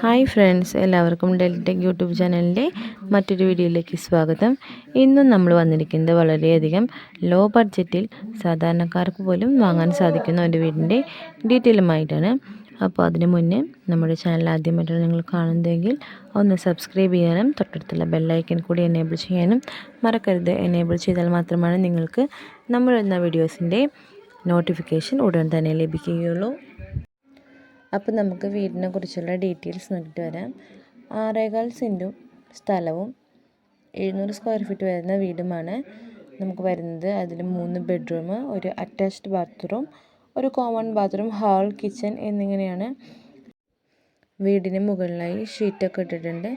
Hi friends എല്ലാവർക്കും Deltech YouTube ചാനലിന്റെ മറ്റൊരു വീഡിയോയിലേക്ക് സ്വാഗതം. ഇന്നും നമ്മൾ വന്നിരിക്കുന്നത് വളരെയധികം ലോ ബഡ്ജറ്റിൽ സാധാരണക്കാർക്ക് പോലും വാങ്ങാൻ സാധിക്കുന്ന ഒരു വീടിന്റെ ഡീറ്റെയിലുമായിട്ടാണ്. അപ്പോൾ അതിന് മുന്നേ നമ്മുടെ ചാനൽ ആദ്യമായിട്ടാണ് നിങ്ങൾ കാണുന്നതെങ്കിൽ ഒന്ന് സബ്സ്ക്രൈബ് ചെയ്യാനും തൊട്ടടുത്തുള്ള ബെല്ലൈക്കൻ കൂടി എനേബിൾ ചെയ്യാനും മറക്കരുത്. എനേബിൾ ചെയ്താൽ മാത്രമാണ് നിങ്ങൾക്ക് നമ്മൾ എന്ന വീഡിയോസിന്റെ നോട്ടിഫിക്കേഷൻ ഉടൻ തന്നെ ലഭിക്കുകയുള്ളൂ. അപ്പോൾ നമുക്ക് വീടിനെ കുറിച്ചുള്ള ഡീറ്റെയിൽസ് നോക്കിയിട്ട് വരാം. ആറേകാൽ സെന്റും സ്ഥലവും എഴുന്നൂറ് സ്ക്വയർ ഫീറ്റ് വരുന്ന വീടുമാണ്. നമുക്ക് വരുന്നത് അതിൽ മൂന്ന് ബെഡ്റൂം ഒരു അറ്റാച്ച്ഡ് ബാത്റൂം ഒരു കോമൺ ബാത്റൂം ഹാൾ കിച്ചൺ എന്നിങ്ങനെയാണ് വീടിന് മുകളിലായി ഷീറ്റൊക്കെ ഇട്ടിട്ടുണ്ട്.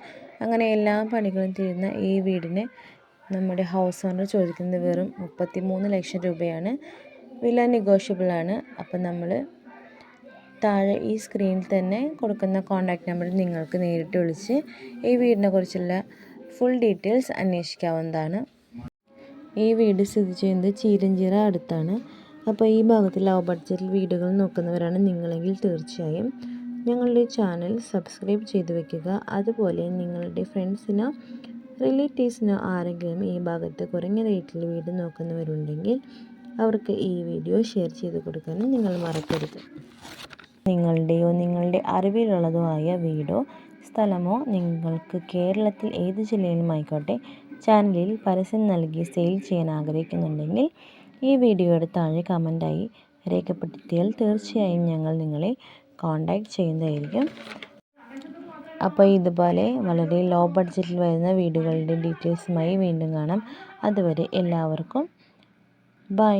അങ്ങനെ എല്ലാ പണികളും തീരുന്ന ഈ വീടിന് നമ്മുടെ ഹൗസ് ഓണർ ചോദിക്കുന്നത് വെറും മുപ്പത്തി മൂന്ന് ലക്ഷം രൂപയാണ്. വില നെഗോഷ്യബിളാണ് അപ്പം നമ്മൾ താഴെ ഈ സ്ക്രീനിൽ തന്നെ കൊടുക്കുന്ന കോൺടാക്റ്റ് നമ്പറിൽ നിങ്ങൾക്ക് നേരിട്ട് വിളിച്ച് ഈ വീടിനെ കുറിച്ചുള്ള ഫുൾ ഡീറ്റെയിൽസ് അന്വേഷിക്കാവുന്നതാണ്. ഈ വീട് സ്ഥിതി ചെയ്യുന്നത് ചീരഞ്ചിറ അടുത്താണ്. അപ്പോൾ ഈ ഭാഗത്ത് ലവ് ബഡ്ജറ്റിൽ വീടുകൾ നോക്കുന്നവരാണ് നിങ്ങളെങ്കിൽ തീർച്ചയായും. ഞങ്ങളുടെ ചാനൽ സബ്സ്ക്രൈബ് ചെയ്തു വെക്കുക. അതുപോലെ നിങ്ങളുടെ ഫ്രണ്ട്സിനോ റിലേറ്റീവ്സിനോ ആരെങ്കിലും ഈ ഭാഗത്ത് കുറഞ്ഞ റേറ്റിൽ വീട് നോക്കുന്നവരുണ്ടെങ്കിൽ അവർക്ക് ഈ വീഡിയോ ഷെയർ ചെയ്ത് കൊടുക്കാനും നിങ്ങൾ മറക്കരുത്. നിങ്ങളുടെയോ നിങ്ങളുടെ അറിവിലുള്ളതോ ആയ വീടോ സ്ഥലമോ നിങ്ങൾക്ക് കേരളത്തിൽ ഏത് ജില്ലയിലുമായിക്കോട്ടെ ചാനലിൽ പരസ്യം നൽകി സെയിൽ ചെയ്യാൻ ആഗ്രഹിക്കുന്നുണ്ടെങ്കിൽ ഈ വീഡിയോയുടെ താഴെ കമന്റായി രേഖപ്പെടുത്തിയാൽ തീർച്ചയായും ഞങ്ങൾ നിങ്ങളെ കോണ്ടാക്ട് ചെയ്യുന്നതായിരിക്കും. അപ്പോൾ ഇതുപോലെ വളരെ ലോ ബഡ്ജറ്റിൽ വരുന്ന വീടുകളുടെ ഡീറ്റെയിൽസുമായി വീണ്ടും കാണാം. അതുവരെ എല്ലാവർക്കും ബൈ.